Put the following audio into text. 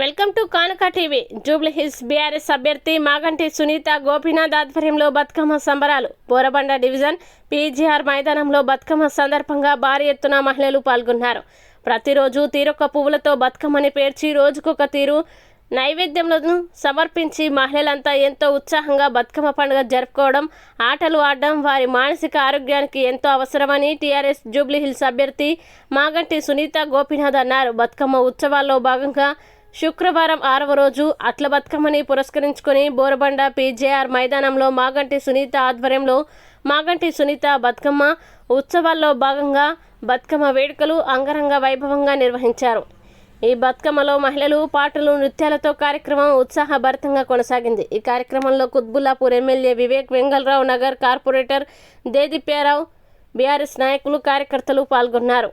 Welcome to Kanaka TV. Jubilee Hills BRS అభ్యర్థి మాగంటి సునీత గోపీనాథ్ ఆధ్వర్యంలో బతుకమ్మ సంబరాలు. బోరబండ డివిజన్ పీజీఆర్ మైదానంలో బతుకమ్మ సందర్భంగా భారీ ఎత్తున మహిళలు పాల్గొన్నారు. ప్రతిరోజు తీరొక్క పువ్వులతో బతుకమ్మని పేర్చి రోజుకొక తీరు నైవేద్యములను సమర్పించి మహిళలంతా ఎంతో ఉత్సాహంగా బతుకమ్మ పండుగ జరుపుకోవడం ఆటలు ఆడడం వారి మానసిక ఆరోగ్యానికి ఎంతో అవసరమని టీఆర్ఎస్ జూబ్లీ హిల్స్ అభ్యర్థి మాగంటి సునీత గోపీనాథ్ అన్నారు. బతుకమ్మ ఉత్సవాల్లో భాగంగా శుక్రవారం ఆరవ రోజు అట్ల బతుకమ్మని పురస్కరించుకొని బోరబండ పీజేఆర్ మైదానంలో మాగంటి సునీత ఆధ్వర్యంలో మాగంటి సునీత బతుకమ్మ ఉత్సవాల్లో భాగంగా బతుకమ్మ వేడుకలు అంగరంగ వైభవంగా నిర్వహించారు. ఈ బతుకమ్మలో మహిళలు పాటలు నృత్యాలతో కార్యక్రమం ఉత్సాహభరితంగా కొనసాగింది. ఈ కార్యక్రమంలో Quthbullapur MLA Vivek Vengalrao Nagar corporator Dedipyarao BRS నాయకులు కార్యకర్తలు పాల్గొన్నారు.